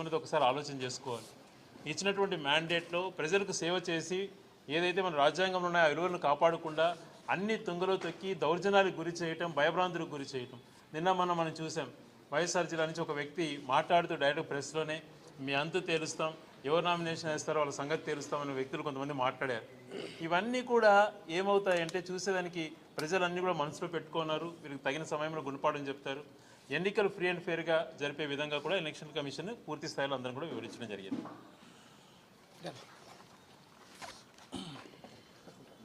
అనేది ఒకసారి ఆలోచన చేసుకోవాలి. ఇచ్చినటువంటి మ్యాండేట్లో ప్రజలకు సేవ చేసి ఏదైతే మన రాజ్యాంగంలో ఉన్నాయో ఆ విలువలను కాపాడకుండా అన్ని తుంగలో తొక్కి దౌర్జన్యాలకు గురి చేయటం భయభ్రాంతులకు గురి చేయటం. నిన్న మనం మనం చూసాం వైఎస్ఆర్ జిల్లా నుంచి ఒక వ్యక్తి మాట్లాడుతూ డైరెక్ట్ ప్రెస్లోనే మీ అంతు తేలుస్తాం ఎవరు నామినేషన్ వేస్తారో వాళ్ళ సంగతి తేలుస్తామని వ్యక్తులు కొంతమంది మాట్లాడారు. ఇవన్నీ కూడా ఏమవుతాయంటే చూసేదానికి ప్రజలన్నీ కూడా మనసులో పెట్టుకున్నారు వీరికి తగిన సమయంలో గుణపాఠం చెప్తారు. ఎన్నికలు ఫ్రీ అండ్ ఫేర్గా జరిపే విధంగా కూడా ఎలక్షన్ కమిషన్ పూర్తి స్థాయిలో అందరం కూడా వివరించడం జరిగింది.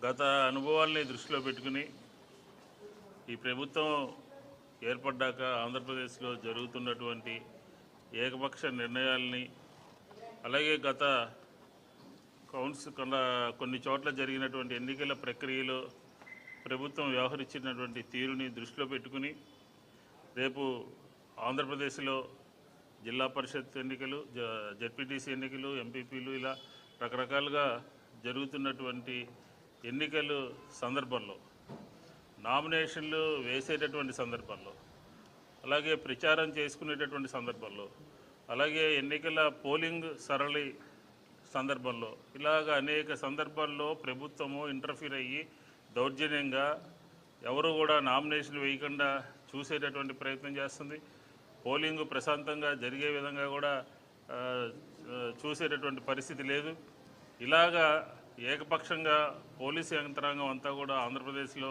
గత అనుభవాల్ని దృష్టిలో పెట్టుకుని ఈ ప్రభుత్వం ఏర్పడ్డాక ఆంధ్రప్రదేశ్లో జరుగుతున్నటువంటి ఏకపక్ష నిర్ణయాల్ని అలాగే గత కౌన్స్ కొన్ని చోట్ల జరిగినటువంటి ఎన్నికల ప్రక్రియలో ప్రభుత్వం వ్యవహరించినటువంటి తీరుని దృష్టిలో పెట్టుకుని రేపు ఆంధ్రప్రదేశ్లో జిల్లా పరిషత్ ఎన్నికలు జ జడ్పీటీసీ ఎన్నికలు ఎంపీపీలు ఇలా రకరకాలుగా జరుగుతున్నటువంటి ఎన్నికలు సందర్భంలో నామినేషన్లు వేసేటటువంటి సందర్భంలో అలాగే ప్రచారం చేసుకునేటటువంటి సందర్భంలో అలాగే ఎన్నికల పోలింగ్ సరళి సందర్భంలో ఇలాగ అనేక సందర్భాల్లో ప్రభుత్వము ఇంటర్ఫీర్ అయ్యి దౌర్జన్యంగా ఎవరు కూడా నామినేషన్ వేయకుండా చూసేటటువంటి ప్రయత్నం చేస్తుంది. పోలింగ్ ప్రశాంతంగా జరిగే విధంగా కూడా చూసేటటువంటి పరిస్థితి లేదు. ఇలాగా ఏకపక్షంగా పోలీసు యంత్రాంగం అంతా కూడా ఆంధ్రప్రదేశ్లో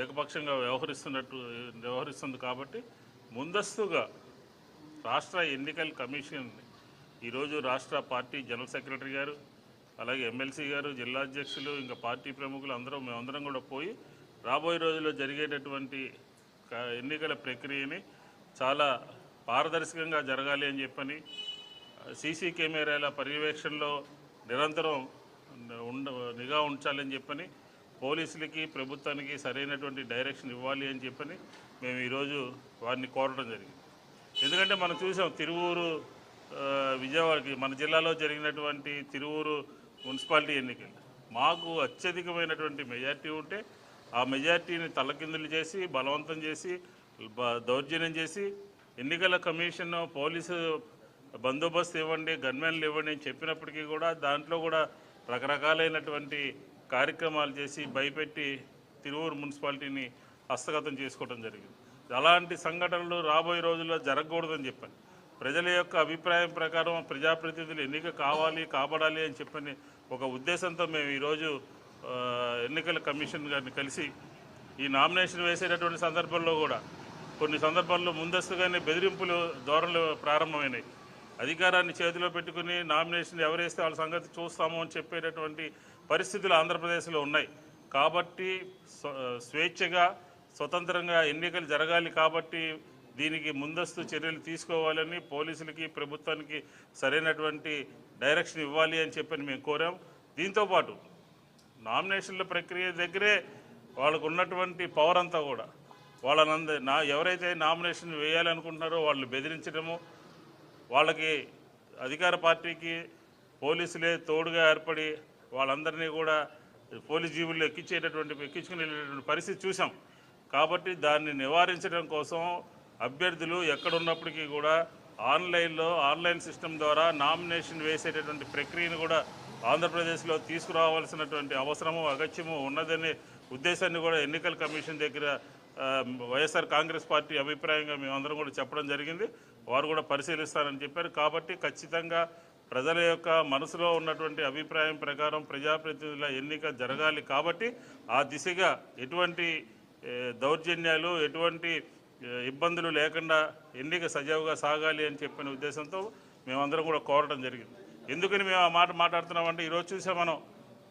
ఏకపక్షంగా వ్యవహరిస్తున్నట్టు వ్యవహరిస్తుంది కాబట్టి ముందస్తుగా రాష్ట్ర ఎన్నికల కమిషన్ ఈరోజు రాష్ట్ర పార్టీ జనరల్ సెక్రటరీ గారు అలాగే ఎమ్మెల్సీ గారు జిల్లా అధ్యక్షులు ఇంకా పార్టీ ప్రముఖులు అందరూ మేమందరం కూడా పోయి రాబోయే రోజుల్లో జరిగేటటువంటి ఎన్నికల ప్రక్రియని చాలా పారదర్శకంగా జరగాలి అని చెప్పని సీసీ కెమెరాల పర్యవేక్షణలో నిరంతరం ఉండ నిఘా ఉంచాలని చెప్పని పోలీసులకి ప్రభుత్వానికి సరైనటువంటి డైరెక్షన్ ఇవ్వాలి అని చెప్పని మేము ఈరోజు వారిని కోరడం జరిగింది. ఎందుకంటే మనం చూసాం తిరువూరు విజయవాడకి మన జిల్లాలో జరిగినటువంటి తిరువూరు మున్సిపాలిటీ ఎన్నికలు. మాకు అత్యధికమైనటువంటి మెజార్టీ ఉంటే ఆ మెజార్టీని తలకిందులు చేసి బలవంతం చేసి బ- దౌర్జన్యం చేసి ఎన్నికల కమిషన్ పోలీసు బందోబస్తు ఇవ్వండి గన్మెన్లు ఇవ్వండి అని చెప్పినప్పటికీ కూడా దాంట్లో కూడా రకరకాలైనటువంటి కార్యక్రమాలు చేసి భయపెట్టి తిరువూరు మున్సిపాలిటీని హస్తగతం చేసుకోవడం జరిగింది. అలాంటి సంఘటనలు రాబోయే రోజుల్లో జరగకూడదని చెప్పాను. ప్రజల యొక్క అభిప్రాయం ప్రకారం ప్రజాప్రతినిధులు ఎన్నిక కావాలి కాబడాలి అని చెప్పని ఒక ఉద్దేశంతో మేము ఈరోజు ఎన్నికల కమిషన్ గారిని కలిసి ఈ నామినేషన్ వేసేటటువంటి సందర్భంలో కూడా కొన్ని సందర్భాల్లో ముందస్తుగానే బెదిరింపులు ధోరణులు ప్రారంభమైనాయి. అధికారాన్ని చేతిలో పెట్టుకుని నామినేషన్ ఎవరేస్తే వాళ్ళ సంగతి చూస్తాము అని చెప్పేటటువంటి పరిస్థితులు ఆంధ్రప్రదేశ్లో ఉన్నాయి. కాబట్టి స్వ- స్వేచ్ఛగా స్వతంత్రంగా ఎన్నికలు జరగాలి కాబట్టి దీనికి ముందస్తు చర్యలు తీసుకోవాలని పోలీసులకి ప్రభుత్వానికి సరైనటువంటి డైరెక్షన్ ఇవ్వాలి అని చెప్పని మేము కోరాం. దీంతోపాటు నామినేషన్ల ప్రక్రియ దగ్గరే వాళ్ళకు ఉన్నటువంటి పవర్ అంతా కూడా. వాళ్ళనంద నా ఎవరైతే నామినేషన్ వేయాలనుకుంటున్నారో వాళ్ళు బెదిరించడము వాళ్ళకి అధికార పార్టీకి పోలీసులే తోడుగా ఏర్పడి వాళ్ళందరినీ కూడా పోలీస్ జీవుల్లో ఎక్కించేటటువంటి ఎక్కించుకుని వెళ్ళేటువంటి పరిస్థితి చూసాం కాబట్టి దాన్ని నివారించడం కోసం అభ్యర్థులు ఎక్కడున్నప్పటికీ కూడా ఆన్లైన్లో ఆన్లైన్ సిస్టమ్ ద్వారా నామినేషన్ వేసేటటువంటి ప్రక్రియను కూడా ఆంధ్రప్రదేశ్లో తీసుకురావాల్సినటువంటి అవసరము అగత్యము ఉన్నదనే ఉద్దేశాన్ని కూడా ఎన్నికల కమిషన్ దగ్గర వైఎస్ఆర్ కాంగ్రెస్ పార్టీ అభిప్రాయంగా మేమందరం కూడా చెప్పడం జరిగింది. వారు కూడా పరిశీలిస్తారని చెప్పారు. కాబట్టి ఖచ్చితంగా ప్రజల యొక్క మనసులో ఉన్నటువంటి అభిప్రాయం ప్రకారం ప్రజాప్రతినిధుల ఎన్నిక జరగాలి. కాబట్టి ఆ దిశగా ఎటువంటి దౌర్జన్యాలు ఎటువంటి ఇబ్బందులు లేకుండా ఎన్నిక సజావుగా సాగాలి అని చెప్పిన ఉద్దేశంతో మేమందరం కూడా కోరడం జరిగింది. ఎందుకని మేము ఆ మాట మాట్లాడుతున్నామంటే ఈరోజు చూసాం మనం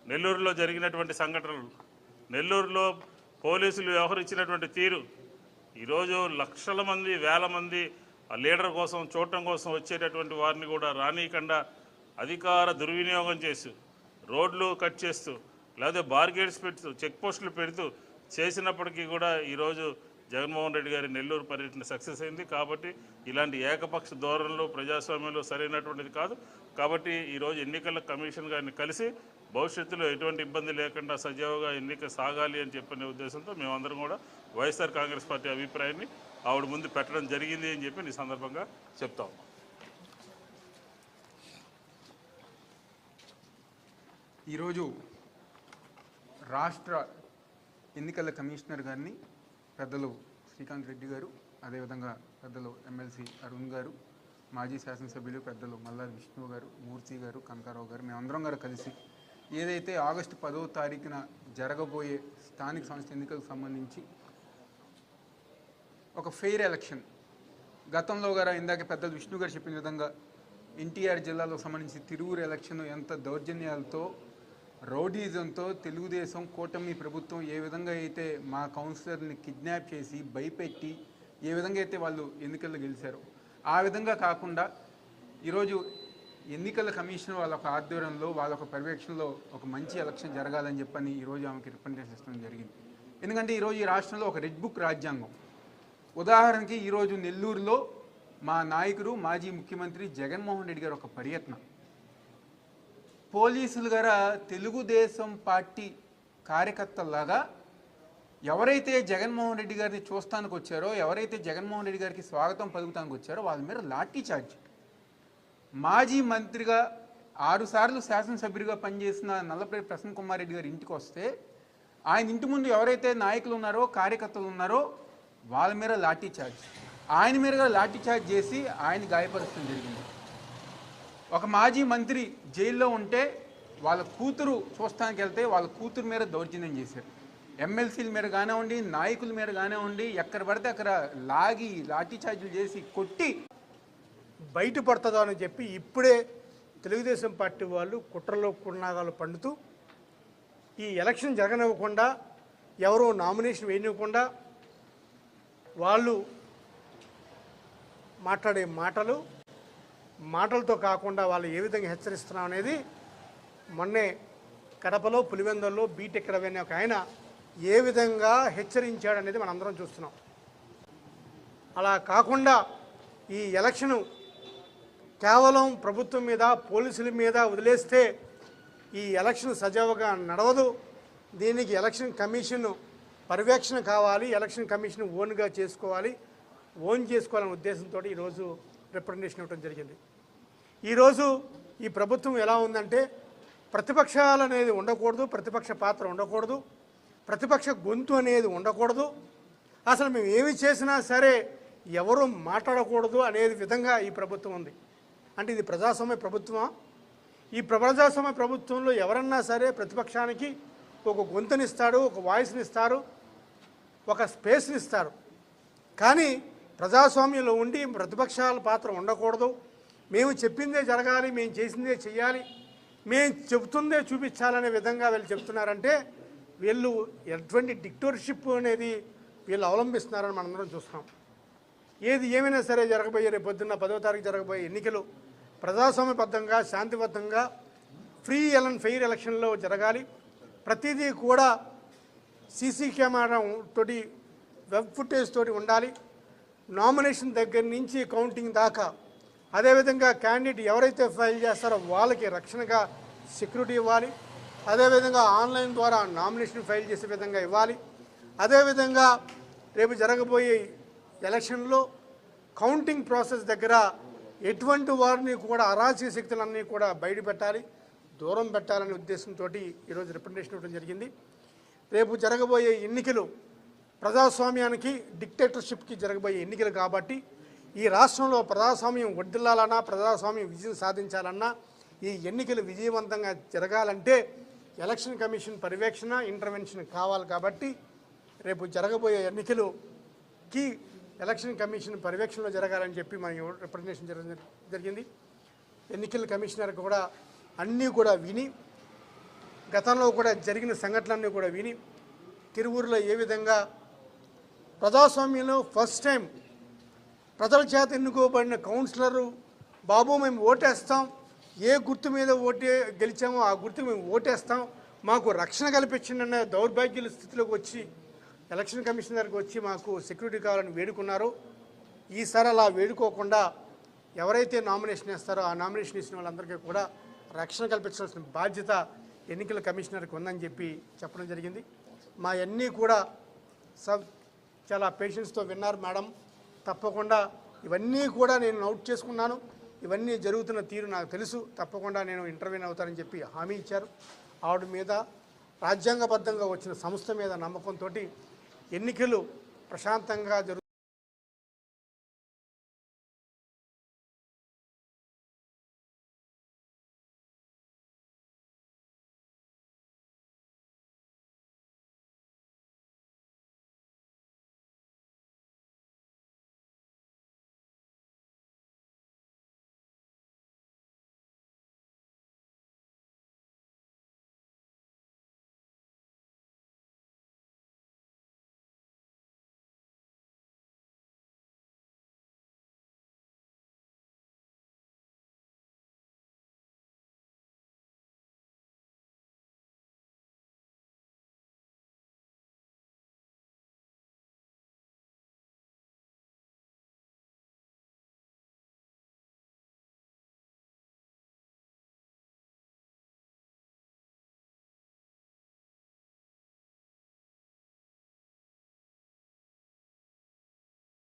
నెల్లూరులో జరిగినటువంటి సంఘటనలు. నెల్లూరులో పోలీసులు వ్యవహరించినటువంటి తీరు? ఈరోజు లక్షల మంది వేల మంది ఆ లీడర్ కోసం చూడటం కోసం వచ్చేటటువంటి వారిని కూడా రానీయకుండా అధికార దుర్వినియోగం చేస్తూ రోడ్లు కట్ చేస్తూ లేదా బార్గేట్స్ పెడుతూ చెక్ పోస్టులు పెడుతూ చేసినప్పటికీ కూడా ఈరోజు జగన్మోహన్ రెడ్డి గారి నెల్లూరు పర్యటన సక్సెస్ అయింది. కాబట్టి ఇలాంటి ఏకపక్ష ధోరణిలో ప్రజాస్వామ్యంలో సరైనటువంటిది కాదు. కాబట్టి ఈరోజు ఎన్నికల కమిషన్ గారిని కలిసి భవిష్యత్తులో ఎటువంటి ఇబ్బంది లేకుండా సజావుగా ఎన్నిక సాగాలి అని చెప్పనే ఉద్దేశంతో మేమందరం కూడా వైఎస్ఆర్ కాంగ్రెస్ పార్టీ అభిప్రాయాన్ని ఆవిడ ముందు పెట్టడం జరిగింది అని చెప్పి ఈ సందర్భంగా చెప్తాం ఈరోజు రాష్ట్ర ఎన్నికల కమిషనర్ గారిని పెద్దలు శ్రీకాంత్ రెడ్డి గారు అదేవిధంగా పెద్దలు ఎమ్మెల్సీ అరుణ్ గారు మాజీ శాసనసభ్యులు పెద్దలు మల్లారి విష్ణు గారు మూర్తి గారు కనకారావు గారు మేమందరం గారు కలిసి ఏదైతే ఆగస్టు పదవ తారీఖున జరగబోయే స్థానిక సంస్థ ఎన్నికలకు సంబంధించి ఒక ఫెయిర్ ఎలక్షన్. గతంలో గారు ఇందాక పెద్దలు విష్ణు గారు చెప్పిన విధంగా ఎన్టీఆర్ జిల్లాలో సంబంధించి తిరువురు ఎలక్షన్ ఎంత దౌర్జన్యాలతో రౌడీజంతో తెలుగుదేశం కూటమి ప్రభుత్వం ఏ విధంగా అయితే మా కౌన్సిలర్ని కిడ్నాప్ చేసి భయపెట్టి ఏ విధంగా అయితే వాళ్ళు ఎన్నికల్లో గెలిచారో ఆ విధంగా కాకుండా ఈరోజు ఎన్నికల కమిషన్ వాళ్ళ ఒక ఆధ్వర్యంలో వాళ్ళ ఒక పర్యవేక్షణలో ఒక మంచి ఎలక్షన్ జరగాలని చెప్పని ఈరోజు ఆమెకి రిప్రజెంటేషన్ ఇష్టం జరిగింది. ఎందుకంటే ఈరోజు ఈ రాష్ట్రంలో ఒక రెడ్ బుక్ రాజ్యాంగం. ఉదాహరణకి ఈరోజు నెల్లూరులో మా నాయకుడు మాజీ ముఖ్యమంత్రి జగన్మోహన్ రెడ్డి గారు ఒక పర్యటన పోలీసులు గారా తెలుగుదేశం పార్టీ కార్యకర్తలాగా ఎవరైతే జగన్మోహన్ రెడ్డి గారిని చూస్తానికి వచ్చారో ఎవరైతే జగన్మోహన్ రెడ్డి గారికి స్వాగతం పలుకుతానికి వచ్చారో వాళ్ళ మీద లాఠీ చార్జ్. మాజీ మంత్రిగా ఆరుసార్లు శాసనసభ్యుడిగా పనిచేసిన నల్లపల్లి ప్రసన్న కుమార్ రెడ్డి గారి ఇంటికి వస్తే ఆయన ఇంటి ముందు ఎవరైతే నాయకులు ఉన్నారో కార్యకర్తలు ఉన్నారో వాళ్ళ మీద లాఠీ చార్జ్. ఆయన మీద లాఠీ చార్జ్ చేసి ఆయన గాయపరచడం జరిగింది. ఒక మాజీ మంత్రి జైల్లో ఉంటే వాళ్ళ కూతురు చూస్తానికి వెళ్తే వాళ్ళ కూతురు మీద దౌర్జన్యం చేశారు. ఎమ్మెల్సీల మీద కానివ్వండి నాయకుల మీద కానివ్వండి ఎక్కడ పడితే అక్కడ లాగి లాఠీచార్జీలు చేసి కొట్టి బయటపడుతుందో అని చెప్పి ఇప్పుడే తెలుగుదేశం పార్టీ వాళ్ళు కుట్రలో కున్నాగాలు పండుతూ ఈ ఎలక్షన్ జరగనివ్వకుండా ఎవరో నామినేషన్ వేయనివ్వకుండా వాళ్ళు మాట్లాడే మాటలు మాటలతో కాకుండా వాళ్ళు ఏ విధంగా హెచ్చరిస్తున్నాం అనేది మొన్నే కడపలో పులివెందుల్లో బీటెక్ రవి అనే ఒక ఆయన ఏ విధంగా హెచ్చరించాడు అనేది మనందరం చూస్తున్నాం. అలా కాకుండా ఈ ఎలక్షను కేవలం ప్రభుత్వం మీద పోలీసుల మీద వదిలేస్తే ఈ ఎలక్షన్ సజావుగా నడవదు. దీనికి ఎలక్షన్ కమిషన్ పర్యవేక్షణ కావాలి ఎలక్షన్ కమిషన్ ఓన్గా చేసుకోవాలి ఓన్ చేసుకోవాలనే ఉద్దేశంతో ఈరోజు రిప్రజెంటేషన్ ఇవ్వడం జరిగింది. ఈరోజు ఈ ప్రభుత్వం ఎలా ఉందంటే ప్రతిపక్షాలు అనేది ఉండకూడదు ప్రతిపక్ష పాత్ర ఉండకూడదు. ప్రతిపక్ష గొంతు అనేది ఉండకూడదు. అసలు మేము ఏమి చేసినా సరే ఎవరు మాట్లాడకూడదు అనేది విధంగా ఈ ప్రభుత్వం ఉంది. అంటే ఇది ప్రజాస్వామ్య ప్రభుత్వమా? ఈ ప్రజాస్వామ్య ప్రభుత్వంలో ఎవరన్నా సరే ప్రతిపక్షానికి ఒక గొంతునిస్తాడు ఒక వాయిస్ని ఇస్తారు ఒక స్పేస్ని ఇస్తారు కానీ ప్రజాస్వామ్యంలో ఉండి ప్రతిపక్షాల పాత్ర ఉండకూడదు. మేము చెప్పిందే జరగాలి మేము చేసిందే చేయాలి మేము చెబుతుందే చూపించాలనే విధంగా వీళ్ళు చెప్తున్నారంటే వీళ్ళు ఎటువంటి డిక్టోర్షిప్ అనేది వీళ్ళు అవలంబిస్తున్నారని మనందరం చూస్తున్నాం ఏది ఏమైనా సరే జరగబోయే రేపు పొద్దున్న పదో తారీఖు జరగబోయే ఎన్నికలు ప్రజాస్వామ్యబద్ధంగా శాంతిబద్ధంగా ఫ్రీ ఎలన్ ఫెయిర్ ఎలక్షన్లో జరగాలి. ప్రతిదీ కూడా సీసీ కెమెరా తోటి వెబ్ ఫుటేజ్ తోటి ఉండాలి. నామినేషన్ దగ్గర నుంచి కౌంటింగ్ దాకా అదేవిధంగా క్యాండిడేట్ ఎవరైతే ఫైల్ చేస్తారో వాళ్ళకి రక్షణగా సెక్యూరిటీ ఇవ్వాలి. అదేవిధంగా ఆన్లైన్ ద్వారా నామినేషన్ ఫైల్ చేసే విధంగా ఇవ్వాలి. అదేవిధంగా రేపు జరగబోయే ఎలక్షన్లో కౌంటింగ్ ప్రాసెస్ దగ్గర ఎటువంటి వారిని కూడా అరాచక శక్తులన్నీ కూడా బయట పెట్టాలి దూరం పెట్టాలనే ఉద్దేశంతో ఈరోజు రిప్రజెంటేషన్ ఇవ్వడం జరిగింది. రేపు జరగబోయే ఎన్నికలు ప్రజాస్వామ్యానికి డిక్టేటర్షిప్కి జరగబోయే ఎన్నికలు కాబట్టి ఈ రాష్ట్రంలో ప్రజాస్వామ్యం వర్ధిల్లాలన్నా ప్రజాస్వామ్యం విజయం సాధించాలన్నా ఈ ఎన్నికలు విజయవంతంగా జరగాలంటే ఎలక్షన్ కమిషన్ పర్యవేక్షణ ఇంటర్వెన్షన్ కావాలి కాబట్టి రేపు జరగబోయే ఎన్నికలుకి ఎలక్షన్ కమిషన్ పర్యవేక్షణలో జరగాలని చెప్పి మన రిప్రజెంటేషన్ జరగ జరిగింది ఎన్నికల కమిషనర్ కూడా అన్నీ కూడా విని గతంలో కూడా జరిగిన సంఘటనలన్నీ కూడా విని తిరువూరులో ఏ విధంగా ప్రజాస్వామ్యంలో ఫస్ట్ టైం ప్రజల చేత ఎన్నుకోబడిన కౌన్సిలరు బాబు మేము ఓటేస్తాం ఏ గుర్తు మీద ఓటే గెలిచామో ఆ గుర్తు మేము ఓటేస్తాం. మాకు రక్షణ కల్పించిందన్న దౌర్భాగ్యుల స్థితిలోకి వచ్చి ఎలక్షన్ కమిషన్ దగ్గరికి వచ్చి మాకు సెక్యూరిటీ కావాలని వేడుకున్నారు. ఈసారి అలా వేడుకోకుండా ఎవరైతే నామినేషన్ వేస్తారో ఆ నామినేషన్ ఇచ్చిన వాళ్ళందరికీ కూడా రక్షణ కల్పించాల్సిన బాధ్యత ఎన్నికల కమిషనర్కి ఉందని చెప్పి చెప్పడం జరిగింది. మా అన్నీ కూడా సబ్ చాలా పేషెన్స్తో విన్నారు మేడం. తప్పకుండా ఇవన్నీ కూడా నేను నోట్ చేసుకున్నాను. ఇవన్నీ జరుగుతున్న తీరు నాకు తెలుసు. తప్పకుండా నేను ఇంటర్వ్యూ అవుతానని చెప్పి హామీ ఇచ్చారు. ఆవిడ మీద రాజ్యాంగబద్ధంగా వచ్చిన సంస్థ మీద నమ్మకంతో ఎన్నికలు ప్రశాంతంగా జరుగు